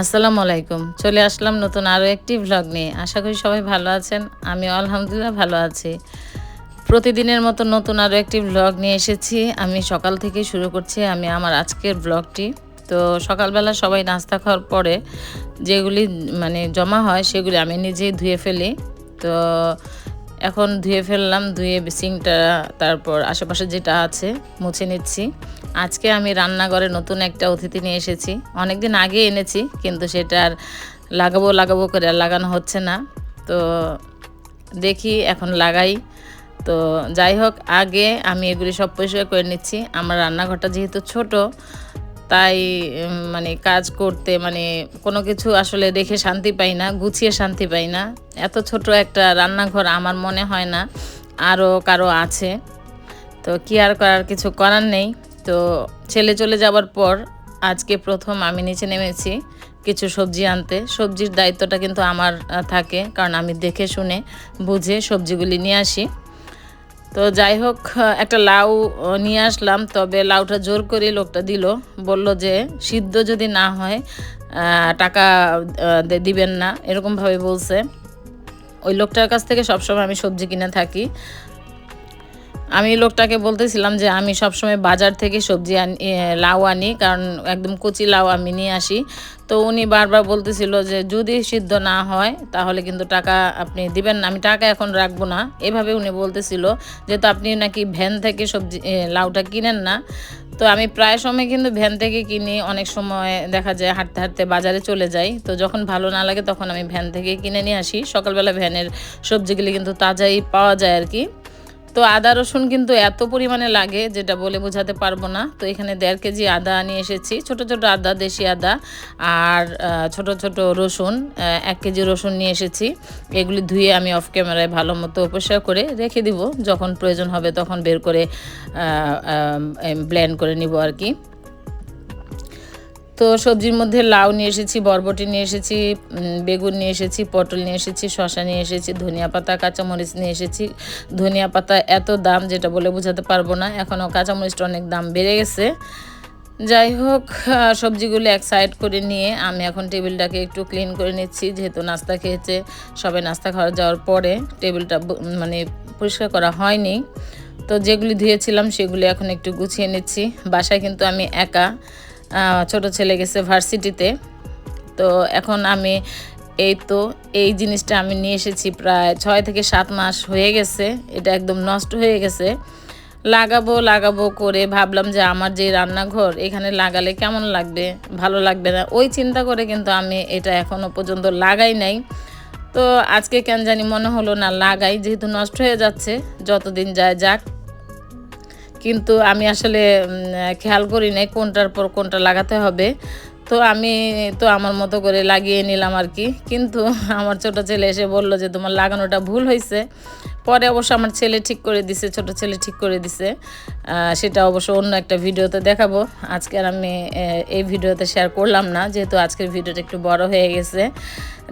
আসসালামু আলাইকুম। চলে আসলাম নতুন আরও একটি ভ্লগ নিয়ে। আশা করি সবাই ভালো আছেন। আমি আলহামদুলিল্লাহ ভালো আছি। প্রতিদিনের মতো নতুন আরও একটি ভ্লগ নিয়ে এসেছি। আমি সকাল থেকে শুরু করছি আমি আমার আজকের ব্লগটি তো সকালবেলা সবাই নাস্তা খাওয়ার পরে যেগুলি মানে জমা হয় সেগুলি আমি নিজেই ধুয়ে ফেলি। তো এখন ধুয়ে ফেললাম, ধুয়ে সিংটা, তারপর আশেপাশে যেটা আছে মুছে নিচ্ছি। আজকে আমি রান্নাঘরে নতুন একটা অতিথি নিয়ে এসেছি। অনেক দিন আগে এনেছি, কিন্তু সেটা আর লাগাবো লাগাবো করে আর লাগানো হচ্ছে না। তো দেখি এখন লাগাই। তো যাই হোক, আগে আমি এগুলি সব পরিষ্কার করে নিচ্ছি। আমার রান্নাঘরটা যেহেতু ছোট, তাই মানে কাজ করতে মানে কোনো কিছু আসলে রেখে শান্তি পাই না, গুছিয়ে শান্তি পাই না। এত ছোট একটা রান্নাঘর আমার মনে হয় না আরও কারও আছে। তো কি আর করার, কিছু করার নেই। তো ছেলে চলে যাবার পর আজকে প্রথম আমি নিচে নেমেছি কিছু সবজি আনতে। সবজির দায়িত্বটা কিন্তু আমার থাকে, কারণ আমি দেখে শুনে, বুঝে সবজিগুলি নিয়ে আসি। তো যাই হোক একটা লাউ নিয়ে আসলাম, তবে লাউটা জোর করে লোকটা দিল। বলল যে, সিদ্ধ যদি না হয় টাকা দিবেন না, এরকমভাবে বলছে। ওই লোকটার কাছ থেকে সবসময় আমি সবজি কিনে থাকি। আমি লোকটাকে বলতেছিলাম যে আমি সবসময় বাজার থেকে সবজি আনি লাউ আনি, কারণ একদম কচি লাউ আমি নিয়ে আসি। তো উনি বারবার বলতেছিল যে যদি সিদ্ধ না হয়, তাহলে কিন্তু টাকা আপনি দিবেন না। আমি টাকা এখন রাখব না। এভাবে উনি বলতেছিল, যেহেতু আপনি নাকি ভ্যান থেকে সবজি লাউটা কিনেন না, তো আমি প্রায় সময় কিন্তু ভ্যান থেকে কিনি। অনেক সময় দেখা যায় হাঁটতে হাঁটতে বাজারে চলে যাই। তো যখন ভালো না লাগে তখন আমি ভ্যান থেকে কিনে নিয়ে আসি। সকালবেলা ভ্যানের সবজিগুলি কিন্তু তাজাই পাওয়া যায় আর কি। তো আদা রসুন কিন্তু এত পরিমাণে লাগে যেটা বলে বোঝাতে পারব না। তো এখানে দেড় কেজি আদা নিয়ে এসেছি, ছোট ছোট আদা, দেশি আদা আর ছোট ছোট রসুন এক কেজি রসুন নিয়ে এসেছি। এগুলি ধুয়ে আমি অফ ক্যামেরায় ভালো মতো পরিষ্কার করে রেখে দিব, যখন প্রয়োজন হবে তখন বের করে ব্লেন্ড করে নিব আর কি। তো সবজির মধ্যে লাউ নিয়ে এসেছি, বরবটি নিয়ে এসেছি বেগুন নিয়ে এসেছি, পটল নিয়ে এসেছি, শসা নিয়ে এসেছি, ধনিয়া পাতা, কাঁচামরিচ নিয়ে এসেছি। ধনিয়া পাতা এত দাম যেটা বলে বোঝাতে পারব না, এখনও কাঁচামরিচটা অনেক দাম বেড়ে গেছে। যাই হোক সবজিগুলো এক সাইড করে নিয়ে আমি এখন টেবিলটাকে একটু ক্লিন করে নিচ্ছি, যেহেতু নাস্তা খেয়েছে, সবাই নাস্তা খাওয়া যাওয়ার পরে টেবিলটা মানে পরিষ্কার করা হয়নি। তো যেগুলি ধুয়েছিলাম সেগুলি এখন একটু গুছিয়ে নিচ্ছি। বাসায় কিন্তু আমি একা ছোট ছেলে গেছে ভার্সিটিতে। তো এখন আমি এই তো এই জিনিসটা আমি নিয়ে এসেছি প্রায় ছয় থেকে সাত মাস হয়ে গেছে। এটা একদম নষ্ট হয়ে গেছে। লাগাবো লাগাবো করে ভাবলাম যে আমার যে রান্নাঘর, এখানে লাগালে কেমন লাগবে? ভালো লাগবে না। ওই চিন্তা করে কিন্তু আমি এটা এখনও পর্যন্ত লাগাই নাই। তো আজকে কেন জানি মনে হলো না, লাগাই। যেহেতু নষ্ট হয়ে যাচ্ছে, যতদিন যায় যাক। কিন্তু আমি আসলে খেয়াল করি নাই কোনটার পর কোনটা লাগাতে হবে। তো আমি তো আমার মতো করে লাগিয়ে নিলাম আর কি। কিন্তু আমার ছোট ছেলে এসে বলল যে তোমার লাগানোটা ভুল হয়েছে। পরে অবশ্য আমার ছেলে ঠিক করে দিছে, ছোট ছেলে ঠিক করে দিছে। সেটা অবশ্য অন্য একটা ভিডিওতে দেখাবো। আজকে আর আমি এই ভিডিওতে শেয়ার করলাম না, যেহেতু আজকের ভিডিওটা একটু বড় হয়ে গেছে।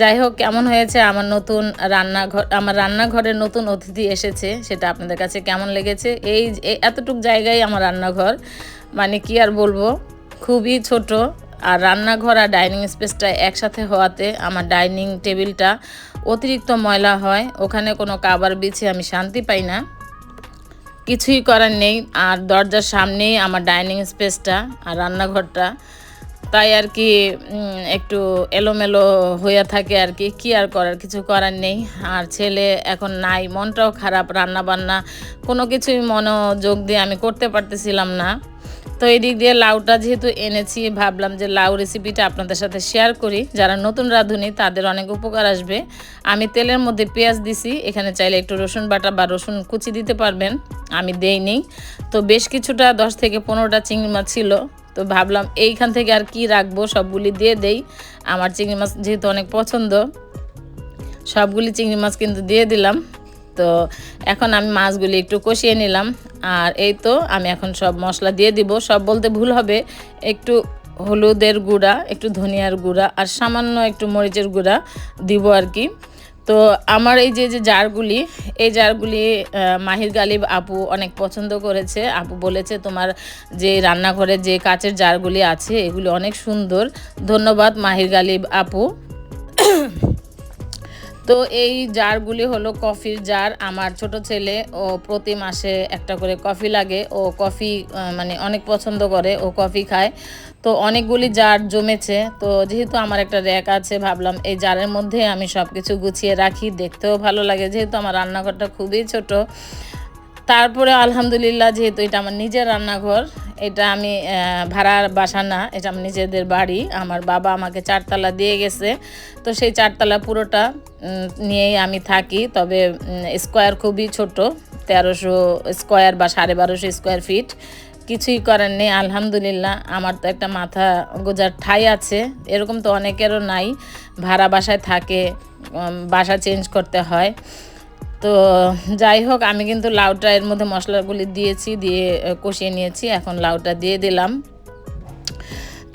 যাই হোক, কেমন হয়েছে? আমার নতুন রান্নাঘর, আমার রান্নাঘরের নতুন অতিথি এসেছে, সেটা আপনাদের কাছে কেমন লেগেছে? এই এই এতটুক জায়গায় আমার রান্নাঘর মানে কি আর বলব? খুবই ছোট আর রান্নাঘর আর ডাইনিং স্পেসটা একসাথে হওয়াতে আমার ডাইনিং টেবিলটা অতিরিক্ত ময়লা হয়, ওখানে কোনো কাবার বিছে আমি শান্তি পাই না। কিছুই করার নেই, আর দরজার সামনেই আমার ডাইনিং স্পেসটা আর রান্নাঘরটা। তাই আর কি একটু এলোমেলো হয়ে থাকে আর কি কি আর করার, কিছু করার নেই। আর ছেলে এখন নাই, মনটাও খারাপ রান্না বান্না কোনো কিছুই মনোযোগ দিয়ে আমি করতে পারতেছিলাম না। তো এই দিক দিয়ে লাউটা যেহেতু এনেছি, ভাবলাম যে লাউ রেসিপিটা আপনাদের সাথে শেয়ার করি। যারা নতুন রাঁধুনি, তাদের অনেক উপকার আসবে। আমি তেলের মধ্যে পেঁয়াজ দিছি, এখানে চাইলে একটু রসুন বাটা বা রসুন কুচি দিতে পারবেন, আমি দেইনি তো বেশ কিছুটা, দশ থেকে পনেরোটা চিংড়ি মাছ ছিল। তো ভাবলাম এইখান থেকে আর কি রাখব, সবগুলি দিয়ে দেই। আমার চিংড়ি মাছ যেহেতু অনেক পছন্দ, সবগুলি চিংড়ি মাছ কিন্তু দিয়ে দিলাম। তো এখন আমি মাছগুলি একটু কষিয়ে নিলাম। আর এই তো আমি এখন সব মশলা দিয়ে দিব। সব বলতে ভুল হবে। একটু হলুদের গুঁড়া, একটু ধনিয়ার গুঁড়া আর সামান্য একটু মরিচের গুঁড়া দিব আর কি। তো আমার এই যে যে জারগুলি, এই জারগুলি মাহির গালিব আপু অনেক পছন্দ করেছে। আপু বলেছে, তোমার যে রান্নাঘরে যে কাচের জারগুলি আছে, এগুলি অনেক সুন্দর। ধন্যবাদ মাহির গালিব আপু। তো এই জারগুলি হলো কফির জার। আমার ছোট ছেলে, ও প্রতি মাসে একটা করে কফি লাগে। ও কফি মানে অনেক পছন্দ করে, ও কফি খায়। তো অনেকগুলি জার জমেছে। তো যেহেতু আমার একটা র্যাক আছে, ভাবলাম এই জারের মধ্যে আমি সব কিছু গুছিয়ে রাখি। দেখতেও ভালো লাগে, যেহেতু আমার রান্নাঘরটা খুবই ছোট। তারপরে আলহামদুলিল্লাহ, যেহেতু এটা আমার নিজের রান্নাঘর, এটা আমি ভাড়ার বাসা না, এটা আমার নিজেদের বাড়ি। আমার বাবা আমাকে চারতলা দিয়ে গেছে। তো সেই চারতলা পুরোটা নিয়েই আমি থাকি, তবে স্কোয়ার খুবই ছোট, তেরোশো স্কোয়ার বা সাড়ে বারোশো স্কোয়ার ফিট কিছুই করার নেই, আলহামদুলিল্লাহ। আমার তো একটা মাথা গোজার ঠাই আছে, এরকম তো অনেকেরও নাই। ভাড়া বাসায় থাকে বাসা চেঞ্জ করতে হয়। তো, যাই হোক, আমি কিন্তু লাউটা এর মধ্যে মশলাগুলি দিয়েছি, দিয়ে কষিয়ে নিয়েছি, এখন লাউটা দিয়ে দিলাম।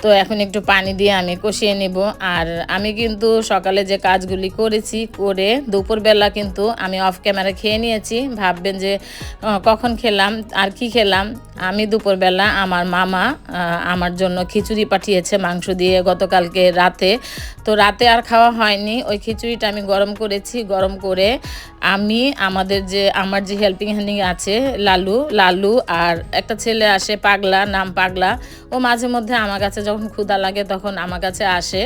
তো এখন একটু পানি দিয়ে আমি কষিয়ে নিব। আর আমি কিন্তু সকালে যে কাজগুলি করেছি, করে দুপুরবেলা কিন্তু আমি অফ ক্যামেরা খেয়ে নিয়েছি। ভাববেন যে কখন খেলাম, আর কি খেলাম? আমি দুপুরবেলা আমার মামা আমার জন্য খিচুড়ি পাঠিয়েছে মাংস দিয়ে গতকালকে রাতে। তো রাতে আর খাওয়া হয়নি। ওই খিচুড়িটা আমি গরম করেছি। গরম করে আমি আমাদের যে, আমার যে হেল্পিং হ্যান্ডিং আছে, লালু লালু আর একটা ছেলে আসে, পাগলা, নাম পাগলা। ও মাঝে মধ্যে আমার কাছে যখন ক্ষুধা লাগে তখন আমার কাছে আসে।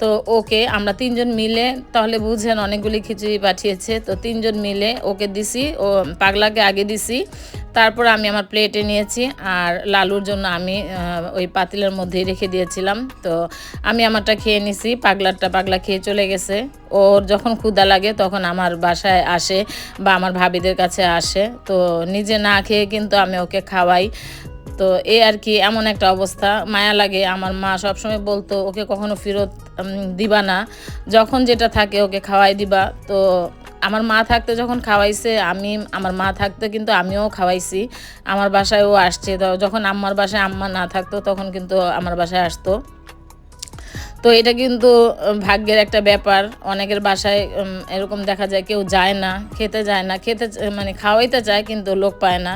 তো ওকে আমরা তিনজন মিলে, তাহলে বুঝেন অনেকগুলি খিচুড়ি পাঠিয়েছে। তো তিনজন মিলে ওকে দিছি, ও পাগলাকে আগে দিছি। তারপর আমি আমার প্লেটে নিয়েছি আর লালুর জন্য আমি ওই পাতিলের মধ্যেই রেখে দিয়েছিলাম। তো আমি আমারটা খেয়ে নিছি, পাগলারটা পাগলা খেয়ে চলে গেছে। ওর যখন ক্ষুধা লাগে তখন আমার বাসায় আসে বা আমার ভাবিদের কাছে আসে। তো নিজে না খেয়ে কিন্তু আমি ওকে খাওয়াই। তো এ আর কি, এমন একটা অবস্থা। মায়া লাগে, আমার মা সবসময় বলতো, ওকে কখনো ফেরত দিবা না। যখন যেটা থাকে ওকে খাওয়াই দিবা। তো আমার মা থাকতে যখন খাওয়াইছে, আমি, আমার মা থাকতে কিন্তু আমিও খাওয়াইছি। আমার বাসায় ও আসছে। তো যখন আম্মার বাসায় আম্মা না থাকতো, তখন কিন্তু আমার বাসায় আসতো। তো এটা কিন্তু ভাগ্যের একটা ব্যাপার। অনেকের বাসায় এরকম দেখা যায় কেউ যায় না, খেতে যায় না, খেতে মানে খাওয়াইতে চায় কিন্তু লোক পায় না।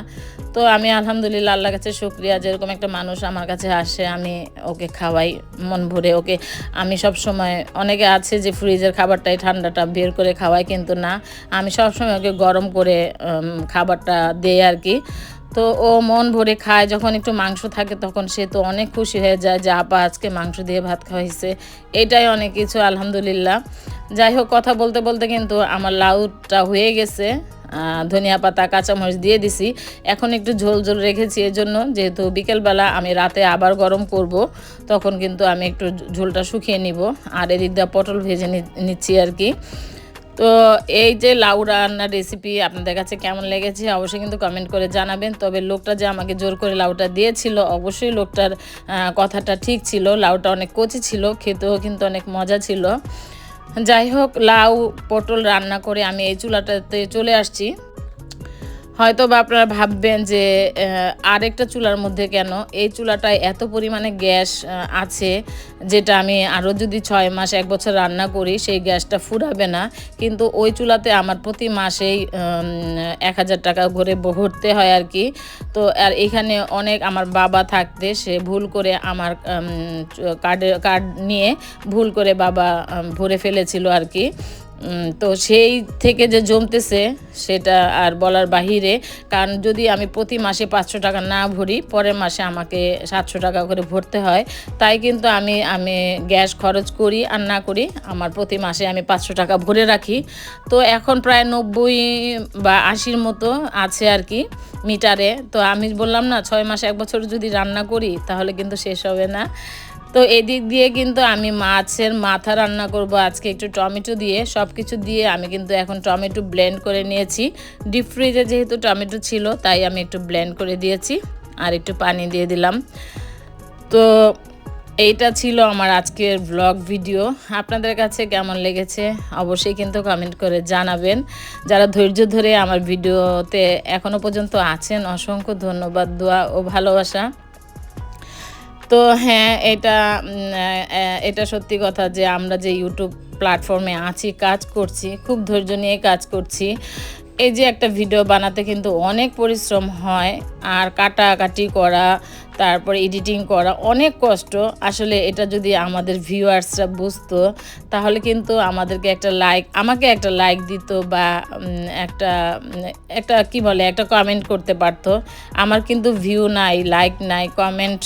তো আমি আলহামদুলিল্লাহ আল্লাহর কাছে শুক্রিয়া, যেরকম একটা মানুষ আমার কাছে আসে, আমি ওকে খাওয়াই, মন ভরে ওকে। আমি সব সময়, অনেকে আছে যে ফ্রিজের খাবারটাই ঠান্ডাটা বের করে খাওয়াই কিন্তু না। আমি সব সময় ওকে গরম করে খাবারটা দেই আর কি। তো ও মন ভরে খায়, যখন একটু মাংস থাকে তখন সে তো অনেক খুশি হয়ে যায় যে, আপা, আজকে মাংস দিয়ে ভাত খাওয়াইছে। এটাই অনেক কিছু, আলহামদুলিল্লাহ। যাই হোক, কথা বলতে বলতে কিন্তু আমার লাউটা হয়ে গেছে। ধনিয়া পাতা, কাঁচামরিচ দিয়ে দিছি। এখন একটু ঝোল ঝোল রেখেছি এর জন্য যেহেতু বিকেলবেলা আমি রাতে আবার গরম করব, তখন কিন্তু আমি একটু ঝোলটা শুকিয়ে নিব। আর এদিক দিয়ে পটল ভেজে নিচ্ছি আর কি। তো এই যে লাউ রান্নার রেসিপি আপনাদের কাছে কেমন লেগেছে অবশ্যই কিন্তু কমেন্ট করে জানাবেন। তবে লোকটা যে আমাকে জোর করে লাউটা দিয়েছিল, অবশ্যই লোকটার কথাটা ঠিক ছিল। লাউটা অনেক কচি ছিল, খেতেও কিন্তু অনেক মজা ছিল। যাই হোক, লাউ পটল রান্না করে আমি এই চুলাটাতে চলে আসছি। হয়তো বা আপনারা ভাববেন যে আরেকটা চুলার মধ্যে কেন? এই চুলাটায় এত পরিমাণে গ্যাস আছে যেটা আমি আরও যদি ছয় মাস, এক বছর রান্না করি, সেই গ্যাসটা ফুরাবে না। কিন্তু ওই চুলাতে আমার প্রতি মাসেই এক হাজার টাকা করে ভরতে হয় আর কি। তো, আর এখানে অনেক আমার বাবা থাকতে, সে ভুল করে আমার কার্ডে, কার্ড নিয়ে ভুল করে বাবা ভরে ফেলেছিল আর কি। তো সেই থেকে যে জমতেছে, সেটা আর বলার বাহিরে, কারণ যদি আমি প্রতি মাসে পাঁচশো টাকা না ভরি, পরের মাসে আমাকে সাতশো টাকা করে ভরতে হয়, তাই কিন্তু আমি আমি গ্যাস খরচ করি আর না করি, আমার প্রতি মাসে আমি পাঁচশো টাকা ভরে রাখি। তো এখন প্রায় নব্বই বা আশির মতো আছে আর কি মিটারে। তো আমি বললাম না, ছয় মাসে, এক বছর যদি রান্না করি, তাহলে কিন্তু শেষ হবে না। তো এদিক দিয়ে কিন্তু আমি মাছের মাথা রান্না করব আজকে একটু টমেটো দিয়ে। সব কিছু দিয়ে আমি কিন্তু এখন টমেটো ব্লেন্ড করে নিয়েছি। ডিপ ফ্রিজে যেহেতু টমেটো ছিল, তাই আমি একটু ব্লেন্ড করে দিয়েছি আর একটু পানি দিয়ে দিলাম। তো এইটা ছিল আমার আজকের ব্লগ ভিডিও আপনাদের কাছে কেমন লেগেছে অবশ্যই কিন্তু কমেন্ট করে জানাবেন। যারা ধৈর্য ধরে আমার ভিডিওতে এখনও পর্যন্ত আছেন, অসংখ্য ধন্যবাদ, দোয়া ও ভালোবাসা। তো হ্যাঁ এটা এটা সত্যি কথা যে আমরা যে ইউটিউব প্ল্যাটফর্মে আছি, কাজ করছি, খুব ধৈর্য নিয়ে কাজ করছি, এই যে একটা ভিডিও বানাতে কিন্তু অনেক পরিশ্রম হয়, আর কাটাকাটি করা তারপর এডিটিং করা অনেক কষ্ট। আসলে এটা যদি আমাদের ভিউয়ার্সরা বুঝতো, তাহলে কিন্তু আমাদেরকে একটা লাইক আমাকে একটা লাইক দিত বা একটা একটা কি বলে, একটা কমেন্ট করতে পারতো। আমার কিন্তু ভিউ নাই লাইক নাই কমেন্ট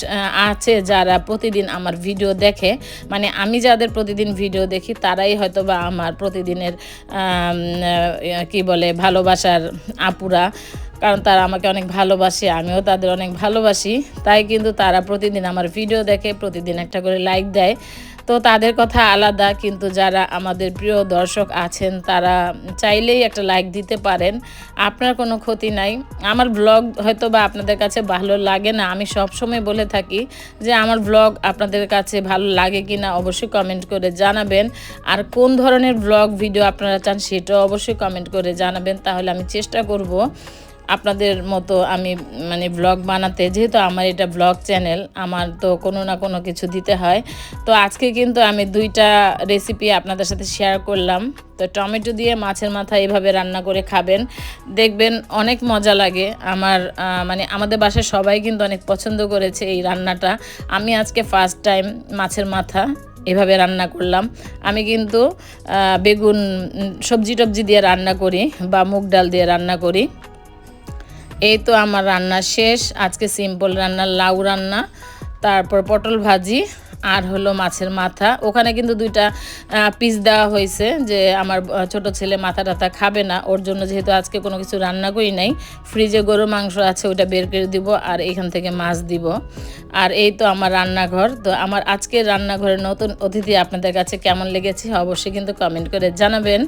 আছে যারা প্রতিদিন আমার ভিডিও দেখে। মানে আমি যাদের প্রতিদিন ভিডিও দেখি, তারাই হয়তো বা আমার প্রতিদিনের কি বলে, ভালোবাসার আপুরা। কারণ তারা আমাকে অনেক ভালোবাসে, আমিও তাদের অনেক ভালোবাসি। তাই কিন্তু তারা প্রতিদিন আমার ভিডিও দেখে, প্রতিদিন একটা করে লাইক দেয়। তো তাদের কথা আলাদা, কিন্তু যারা আমাদের প্রিয় দর্শক আছেন, তারা চাইলেই একটা লাইক দিতে পারেন। আপনার কোনো ক্ষতি নাই। আমার ব্লগ হয়তো বা আপনাদের কাছে ভালো লাগে না। আমি সব সময় বলে থাকি যে আমার ব্লগ আপনাদের কাছে ভালো লাগে কি না অবশ্যই কমেন্ট করে জানাবেন। আর কোন ধরনের ব্লগ ভিডিও আপনারা চান, সেটাও অবশ্যই কমেন্ট করে জানাবেন। তাহলে আমি চেষ্টা করব আপনাদের মতো আমি মানে ব্লগ বানাতে, যেহেতু আমার এটা ব্লগ চ্যানেল আমার তো কোনো না কোনো কিছু দিতে হয়। তো আজকে কিন্তু আমি দুইটা রেসিপি আপনাদের সাথে শেয়ার করলাম। তো টমেটো দিয়ে মাছের মাথা এভাবে রান্না করে খাবেন। দেখবেন অনেক মজা লাগে। আমার মানে আমাদের বাসায় সবাই কিন্তু অনেক পছন্দ করেছে এই রান্নাটা। আমি আজকে ফার্স্ট টাইম মাছের মাথা এভাবে রান্না করলাম। আমি কিন্তু বেগুন সবজি টবজি দিয়ে রান্না করি বা মুগ ডাল দিয়ে রান্না করি। এই তো আমার রান্না শেষ। আজকে সিম্পল রান্না, লাউ রান্না, তারপর পটল ভাজি আর হলো মাছের মাথা। ওখানে কিন্তু দুইটা পিস দেওয়া হয়েছে যে আমার ছোট ছেলে মাথা টাথা খাবে না। ওর জন্য যেহেতু আজকে কোনো কিছু রান্না করি নাই ফ্রিজে গরু মাংস আছে, ওইটা বের করে দিব আর এখান থেকে মাছ দিব। আর এই তো আমার রান্নাঘর। তো আমার আজকের রান্নাঘরের নতুন অতিথি আপনাদের কাছে কেমন লেগেছে অবশ্যই কিন্তু কমেন্ট করে জানাবেন।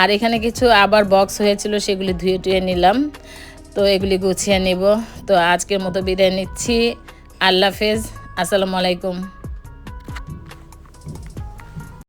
আর এখানে কিছু আবার বক্স হয়েছিল, সেগুলি ধুয়ে টুয়ে নিলাম। তো এগুলি গুছিয়ে নিব। তো আজকের মতো বিদায় নিচ্ছি। আল্লাহ হাফেজ। আসসালামু আলাইকুম।